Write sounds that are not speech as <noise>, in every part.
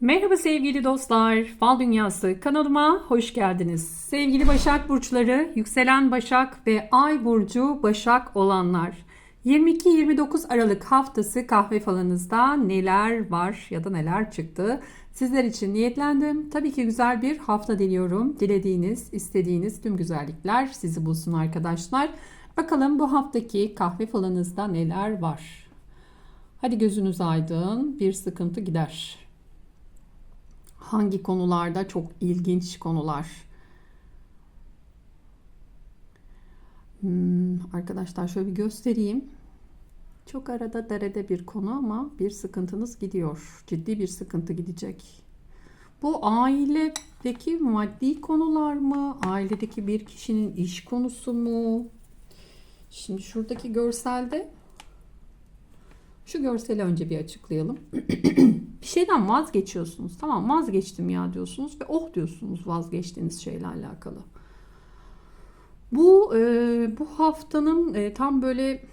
Merhaba sevgili dostlar. Fal Dünyası kanalıma hoş geldiniz. Sevgili Başak Burçları, yükselen Başak ve Ay Burcu Başak olanlar. 22-29 Aralık haftası kahve falanızda neler var ya da neler çıktı? Sizler için niyetlendim. Tabii ki güzel bir hafta diliyorum. Dilediğiniz, istediğiniz tüm güzellikler sizi bulsun arkadaşlar. Bakalım bu haftaki kahve falanızda neler var? Hadi gözünüz aydın, bir sıkıntı gider hangi konularda çok ilginç konular. Hmm, arkadaşlar şöyle bir göstereyim. Çok arada derede bir konu ama bir sıkıntınız gidiyor. Ciddi bir sıkıntı gidecek. Bu ailedeki maddi konular mı? Ailedeki bir kişinin iş konusu mu? Şimdi şuradaki görselde şu görseli önce bir açıklayalım. <clears throat> bir şeyden vazgeçiyorsunuz. Tamam vazgeçtim ya diyorsunuz ve oh diyorsunuz vazgeçtiğiniz şeyle alakalı. Bu e, bu haftanın e, tam böyle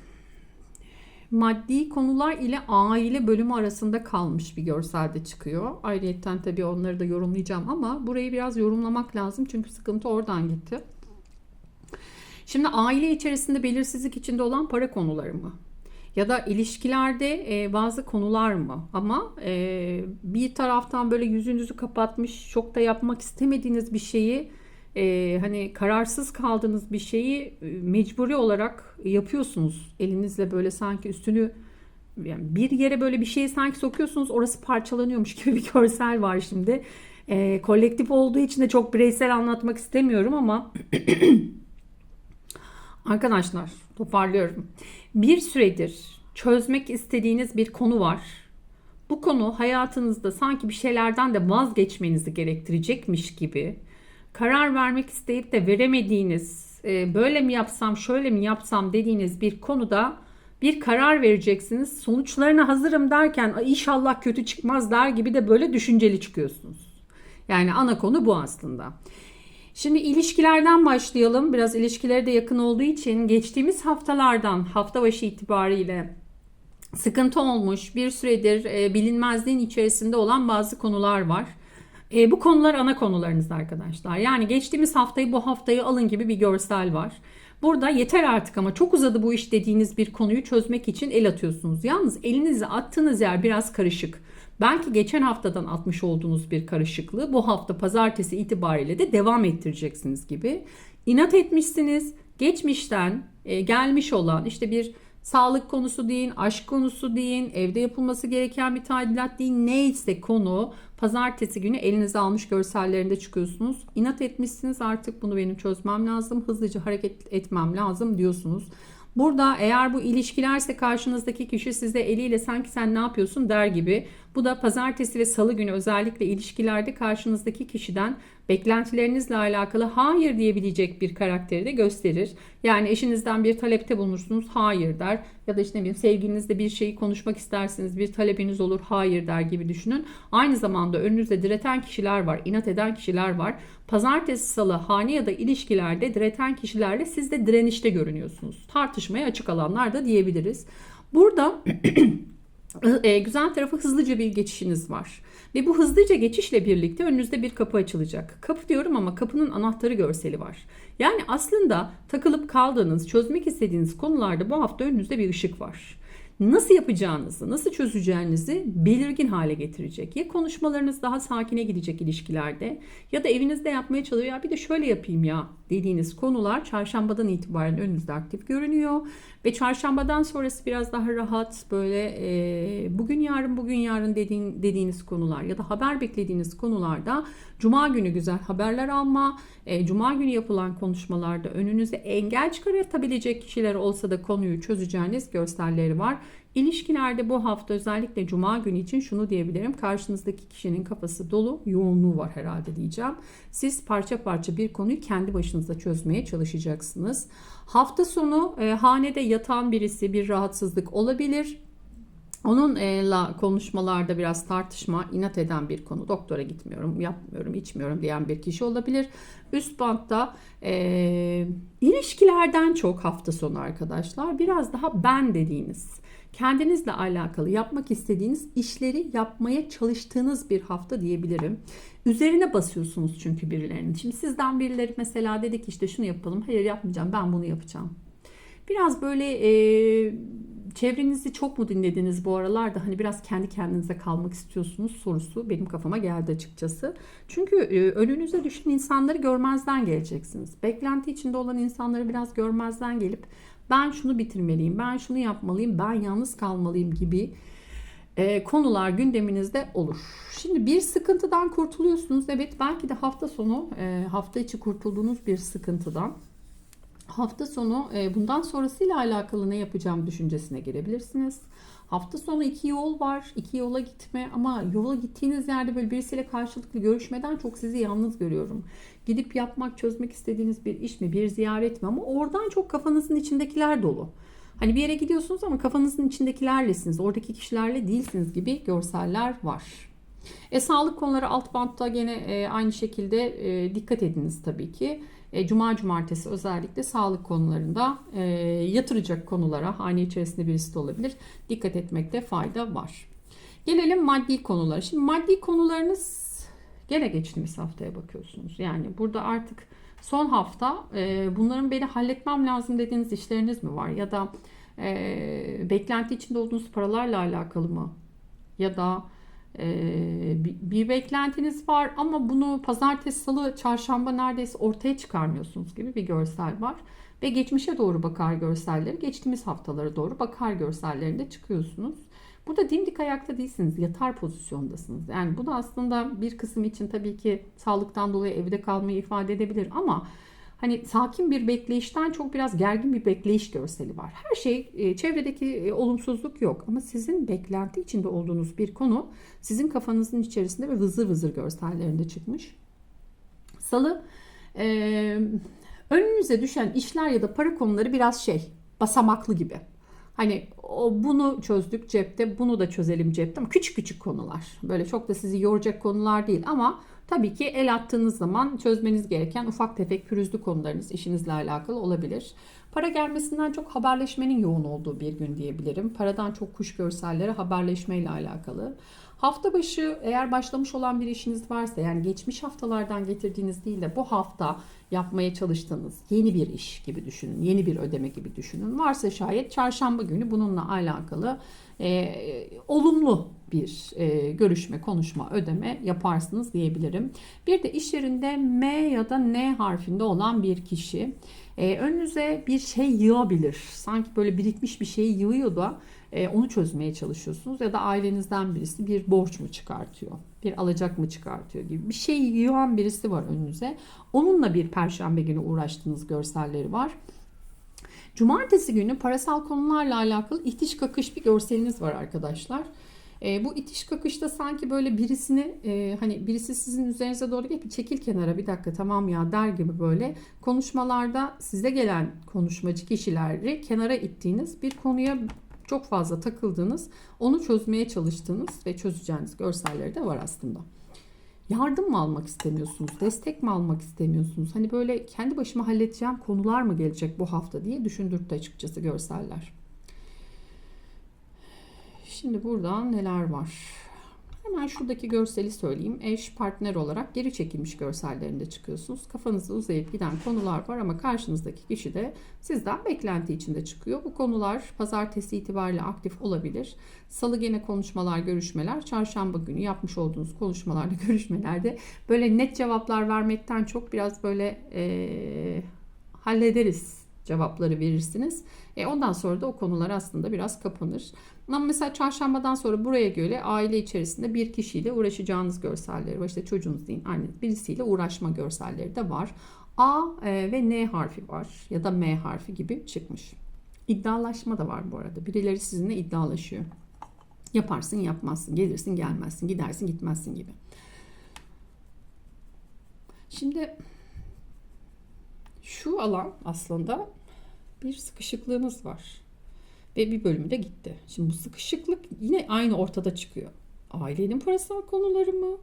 maddi konular ile aile bölümü arasında kalmış bir görselde çıkıyor. Ayrıyeten tabii onları da yorumlayacağım ama burayı biraz yorumlamak lazım çünkü sıkıntı oradan gitti. Şimdi aile içerisinde belirsizlik içinde olan para konuları mı? Ya da ilişkilerde e, bazı konular mı? Ama e, bir taraftan böyle yüzünüzü kapatmış, çok da yapmak istemediğiniz bir şeyi, e, hani kararsız kaldığınız bir şeyi e, mecburi olarak yapıyorsunuz. Elinizle böyle sanki üstünü yani bir yere böyle bir şeyi sanki sokuyorsunuz, orası parçalanıyormuş <laughs> gibi bir görsel var şimdi. E, kolektif olduğu için de çok bireysel anlatmak istemiyorum ama <clears throat> arkadaşlar toparlıyorum. Bir süredir çözmek istediğiniz bir konu var. Bu konu hayatınızda sanki bir şeylerden de vazgeçmenizi gerektirecekmiş gibi karar vermek isteyip de veremediğiniz, e, böyle mi yapsam, şöyle mi yapsam dediğiniz bir konuda bir karar vereceksiniz. Sonuçlarına hazırım derken inşallah kötü çıkmaz der gibi de böyle düşünceli çıkıyorsunuz. Yani ana konu bu aslında. Şimdi ilişkilerden başlayalım. Biraz ilişkilere de yakın olduğu için geçtiğimiz haftalardan hafta başı itibariyle sıkıntı olmuş bir süredir e, bilinmezliğin içerisinde olan bazı konular var. E, bu konular ana konularınız arkadaşlar. Yani geçtiğimiz haftayı bu haftayı alın gibi bir görsel var. Burada yeter artık ama çok uzadı bu iş dediğiniz bir konuyu çözmek için el atıyorsunuz. Yalnız elinizi attığınız yer biraz karışık. Belki geçen haftadan atmış olduğunuz bir karışıklığı bu hafta pazartesi itibariyle de devam ettireceksiniz gibi. İnat etmişsiniz. Geçmişten e, gelmiş olan işte bir sağlık konusu deyin, aşk konusu deyin, evde yapılması gereken bir tadilat deyin neyse konu pazartesi günü elinize almış görsellerinde çıkıyorsunuz. İnat etmişsiniz artık bunu benim çözmem lazım, hızlıca hareket etmem lazım diyorsunuz. Burada eğer bu ilişkilerse karşınızdaki kişi size eliyle sanki sen ne yapıyorsun der gibi. Bu da pazartesi ve salı günü özellikle ilişkilerde karşınızdaki kişiden beklentilerinizle alakalı hayır diyebilecek bir karakteri de gösterir. Yani eşinizden bir talepte bulunursunuz hayır der ya da işte ne sevgilinizle bir şeyi konuşmak istersiniz bir talebiniz olur hayır der gibi düşünün. Aynı zamanda önünüzde direten kişiler var, inat eden kişiler var. Pazartesi, salı, hane ya da ilişkilerde direten kişilerle siz de direnişte görünüyorsunuz. Tartışmaya açık alanlar da diyebiliriz. Burada <clears throat> e, güzel tarafı hızlıca bir geçişiniz var. Ve bu hızlıca geçişle birlikte önünüzde bir kapı açılacak. Kapı diyorum ama kapının anahtarı görseli var. Yani aslında takılıp kaldığınız, çözmek istediğiniz konularda bu hafta önünüzde bir ışık var nasıl yapacağınızı, nasıl çözeceğinizi belirgin hale getirecek. Ya konuşmalarınız daha sakine gidecek ilişkilerde ya da evinizde yapmaya çalışıyor. Ya bir de şöyle yapayım ya dediğiniz konular çarşambadan itibaren önünüzde aktif görünüyor. Ve çarşambadan sonrası biraz daha rahat böyle e, bugün yarın bugün yarın dediğin, dediğiniz konular ya da haber beklediğiniz konularda cuma günü güzel haberler alma, e, cuma günü yapılan konuşmalarda önünüze engel çıkartabilecek kişiler olsa da konuyu çözeceğiniz görselleri var. İlişkilerde bu hafta özellikle cuma günü için şunu diyebilirim. Karşınızdaki kişinin kafası dolu, yoğunluğu var herhalde diyeceğim. Siz parça parça bir konuyu kendi başınıza çözmeye çalışacaksınız. Hafta sonu e, hanede yatan birisi bir rahatsızlık olabilir. Onunla konuşmalarda biraz tartışma, inat eden bir konu. Doktora gitmiyorum, yapmıyorum, içmiyorum diyen bir kişi olabilir. Üst bantta e, ilişkilerden çok hafta sonu arkadaşlar biraz daha ben dediğiniz kendinizle alakalı yapmak istediğiniz işleri yapmaya çalıştığınız bir hafta diyebilirim. Üzerine basıyorsunuz çünkü birilerinin. Şimdi sizden birileri mesela dedi ki işte şunu yapalım. Hayır yapmayacağım ben bunu yapacağım. Biraz böyle e, çevrenizi çok mu dinlediniz bu aralarda? Hani biraz kendi kendinize kalmak istiyorsunuz sorusu benim kafama geldi açıkçası. Çünkü e, önünüze düşen insanları görmezden geleceksiniz. Beklenti içinde olan insanları biraz görmezden gelip ben şunu bitirmeliyim, ben şunu yapmalıyım, ben yalnız kalmalıyım gibi e, konular gündeminizde olur. Şimdi bir sıkıntıdan kurtuluyorsunuz. Evet belki de hafta sonu, e, hafta içi kurtulduğunuz bir sıkıntıdan hafta sonu e, bundan sonrasıyla alakalı ne yapacağım düşüncesine girebilirsiniz. Hafta sonu iki yol var. iki yola gitme ama yola gittiğiniz yerde böyle birisiyle karşılıklı görüşmeden çok sizi yalnız görüyorum. Gidip yapmak, çözmek istediğiniz bir iş mi, bir ziyaret mi ama oradan çok kafanızın içindekiler dolu. Hani bir yere gidiyorsunuz ama kafanızın içindekilerlesiniz. Oradaki kişilerle değilsiniz gibi görseller var. E, sağlık konuları alt bantta gene e, aynı şekilde e, dikkat ediniz tabii ki. E, Cuma cumartesi özellikle sağlık konularında e, yatıracak konulara hane içerisinde birisi de olabilir. Dikkat etmekte fayda var. Gelelim maddi konulara. Şimdi maddi konularınız gene geçtiğimiz haftaya bakıyorsunuz. Yani burada artık son hafta e, bunların beni halletmem lazım dediğiniz işleriniz mi var? Ya da e, beklenti içinde olduğunuz paralarla alakalı mı? Ya da bir beklentiniz var ama bunu pazartesi, salı, çarşamba neredeyse ortaya çıkarmıyorsunuz gibi bir görsel var. Ve geçmişe doğru bakar görselleri, geçtiğimiz haftalara doğru bakar görsellerinde çıkıyorsunuz. Burada dimdik ayakta değilsiniz, yatar pozisyondasınız. Yani bu da aslında bir kısım için tabii ki sağlıktan dolayı evde kalmayı ifade edebilir ama hani sakin bir bekleyişten çok biraz gergin bir bekleyiş görseli var. Her şey e, çevredeki e, olumsuzluk yok ama sizin beklenti içinde olduğunuz bir konu sizin kafanızın içerisinde ve vızır vızır görsellerinde çıkmış. Salı e, önünüze düşen işler ya da para konuları biraz şey basamaklı gibi. Hani o bunu çözdük cepte, bunu da çözelim cepte ama küçük küçük konular. Böyle çok da sizi yoracak konular değil ama Tabii ki el attığınız zaman çözmeniz gereken ufak tefek pürüzlü konularınız işinizle alakalı olabilir. Para gelmesinden çok haberleşmenin yoğun olduğu bir gün diyebilirim. Paradan çok kuş görselleri haberleşmeyle alakalı. Hafta başı eğer başlamış olan bir işiniz varsa yani geçmiş haftalardan getirdiğiniz değil de bu hafta yapmaya çalıştığınız yeni bir iş gibi düşünün. Yeni bir ödeme gibi düşünün. Varsa şayet çarşamba günü bununla alakalı e, olumlu bir e, görüşme, konuşma, ödeme yaparsınız diyebilirim. Bir de iş yerinde M ya da N harfinde olan bir kişi e, önünüze bir şey yığabilir. Sanki böyle birikmiş bir şeyi yığıyor da e, onu çözmeye çalışıyorsunuz ya da ailenizden birisi bir borç mu çıkartıyor, bir alacak mı çıkartıyor gibi bir şey yığan birisi var önünüze. Onunla bir perşembe günü uğraştığınız görselleri var. Cumartesi günü parasal konularla alakalı itiş kakış bir görseliniz var arkadaşlar. E, bu itiş kakışta sanki böyle birisini e, hani birisi sizin üzerinize doğru gelip çekil kenara bir dakika tamam ya der gibi böyle konuşmalarda size gelen konuşmacı kişileri kenara ittiğiniz bir konuya çok fazla takıldığınız, onu çözmeye çalıştığınız ve çözeceğiniz görselleri de var aslında. Yardım mı almak istemiyorsunuz? Destek mi almak istemiyorsunuz? Hani böyle kendi başıma halledeceğim konular mı gelecek bu hafta diye düşündürttü açıkçası görseller. Şimdi buradan neler var? Hemen şuradaki görseli söyleyeyim. Eş partner olarak geri çekilmiş görsellerinde çıkıyorsunuz. Kafanızı uzayıp giden konular var ama karşınızdaki kişi de sizden beklenti içinde çıkıyor. Bu konular pazartesi itibariyle aktif olabilir. Salı gene konuşmalar, görüşmeler. Çarşamba günü yapmış olduğunuz konuşmalarda, <laughs> görüşmelerde böyle net cevaplar vermekten çok biraz böyle ee, hallederiz cevapları verirsiniz. E ondan sonra da o konular aslında biraz kapanır. Ama mesela çarşambadan sonra buraya göre aile içerisinde bir kişiyle uğraşacağınız görselleri var. İşte çocuğunuz değil, anneniz birisiyle uğraşma görselleri de var. A e, ve N harfi var ya da M harfi gibi çıkmış. İddialaşma da var bu arada. Birileri sizinle iddialaşıyor. Yaparsın yapmazsın, gelirsin gelmezsin, gidersin gitmezsin gibi. Şimdi şu alan aslında bir sıkışıklığınız var. Ve bir bölümü de gitti. Şimdi bu sıkışıklık yine aynı ortada çıkıyor. Ailenin parasal konuları mı?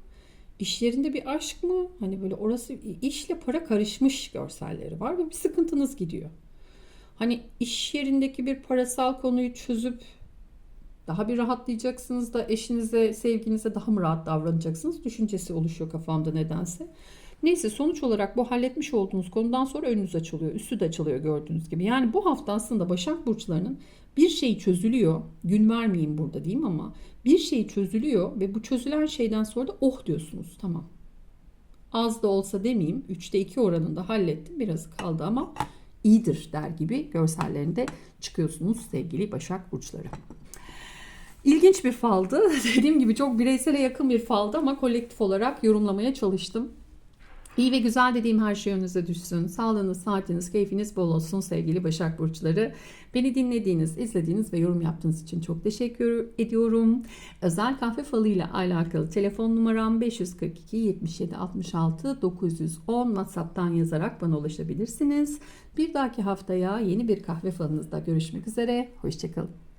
İş yerinde bir aşk mı? Hani böyle orası işle para karışmış görselleri var ve bir sıkıntınız gidiyor. Hani iş yerindeki bir parasal konuyu çözüp Daha bir rahatlayacaksınız da eşinize, sevginize daha mı rahat davranacaksınız? Düşüncesi oluşuyor kafamda nedense. Neyse sonuç olarak bu halletmiş olduğunuz konudan sonra önünüz açılıyor. Üstü de açılıyor gördüğünüz gibi. Yani bu hafta aslında Başak Burçlarının bir şey çözülüyor. Gün vermeyeyim burada diyeyim ama bir şey çözülüyor ve bu çözülen şeyden sonra da oh diyorsunuz. Tamam. Az da olsa demeyeyim. 3'te 2 oranında hallettim. Biraz kaldı ama iyidir der gibi görsellerinde çıkıyorsunuz sevgili Başak Burçları. İlginç bir faldı. <laughs> Dediğim gibi çok bireysele yakın bir faldı ama kolektif olarak yorumlamaya çalıştım. İyi ve güzel dediğim her şey önünüze düşsün. Sağlığınız, saatiniz, keyfiniz bol olsun sevgili Başak Burçları. Beni dinlediğiniz, izlediğiniz ve yorum yaptığınız için çok teşekkür ediyorum. Özel kahve falı ile alakalı telefon numaram 542 77 66 910 WhatsApp'tan yazarak bana ulaşabilirsiniz. Bir dahaki haftaya yeni bir kahve falınızda görüşmek üzere. Hoşçakalın.